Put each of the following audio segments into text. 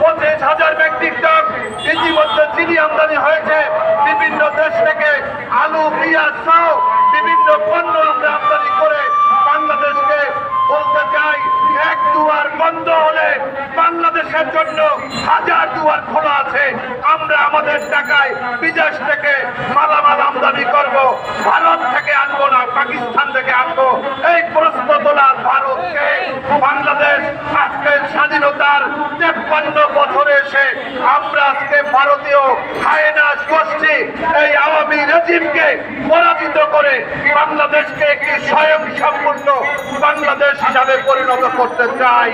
পঁচিশ হাজার metric ton ইতিমধ্যে চিনি আমদানি হয়েছে। বিভিন্ন দেশ থেকে আলু, পেঁয়াজ সহ বিভিন্ন পণ্য আমরা আমদানি করে বাংলাদেশকে বলতে চাই, এক দুয়ার বন্ধ হলে বাংলাদেশের জন্য হাজার দুয়ার খোলা আছে। আমরা আমাদের টাকায় বিদেশ থেকে মালামাল আমদানি করব। ভারত এই আওয়ামী রাজিমকে পরাজিত করে বাংলাদেশকে একটি স্বয়ং সম্পূর্ণ বাংলাদেশ হিসাবে পরিণত করতে চাই?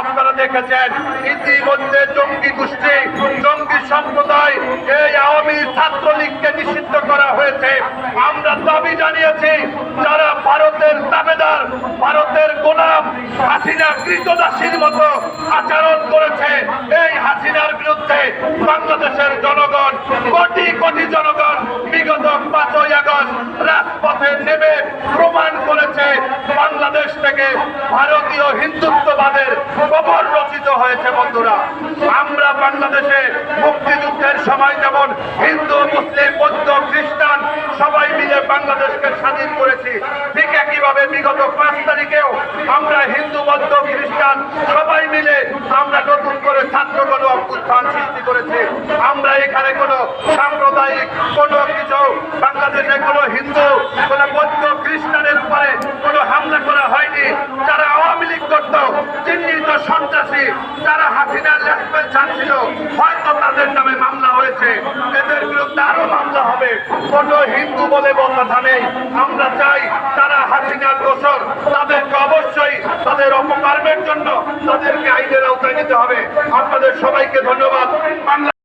আপনারা দেখেছেন ইতিমধ্যে জঙ্গি গোষ্ঠী, জঙ্গি সম্প্রদায় এই আওয়ামী ছাত্রলীগকে নিষিদ্ধ করা হয়েছে। আমরা দাবি জানিয়েছি দাবেদার ভারতের গোলাম হাসিনা কৃতদাসীর মতো আচরণ করেছে। এই হাসিনার বিরুদ্ধে বাংলাদেশের জনগণ, কোটি কোটি জনগণ বিগত পাঁচই আগস্ট রাজপথে নেমে প্রমাণ করেছে, বাংলাদেশ থেকে ভারতীয় হিন্দুত্ববাদের কবর রচিত হয়েছে বন্ধুরা। আমরা বাংলাদেশে মুক্তিযুদ্ধের সময় যেমন হিন্দু, মুসলিম, বৌদ্ধ মিলে বাংলাদেশকে স্বাধীন করেছি। ঠিক একইভাবে বিগত পাঁচ তারিখেও আমরা হিন্দু, বৌদ্ধ, খ্রিস্টান সবাই মিলে আমরা নতুন করে ছাত্র গণ অভ্যুত্থান সৃষ্টি করেছি। আমরা এখানে কোনো সাম্প্রদায়িক কোনো কিছু, বাংলাদেশে কোনো হিন্দু, কোনো বৌদ্ধ, খ্রিস্টানের উপরে কোনো হামলা করা হয়নি। যারা আওয়ামী লীগ করত, চিহ্নিত সন্ত্রাসী, যারা হাসিনার লেখবেল ছাড়ছিল, হয়তো তাদের নামে হয়েছে এদের বিরুদ্ধে আরও মামলা হবে। কোনো হিন্দু বলে কথা নেই। আমরা চাই তারা হাসিনার দোষর। তাদেরকে অবশ্যই তাদের অপকর্মের জন্য তাদেরকে আইনের আওতায় নিতে হবে। আপনাদের সবাইকে ধন্যবাদ।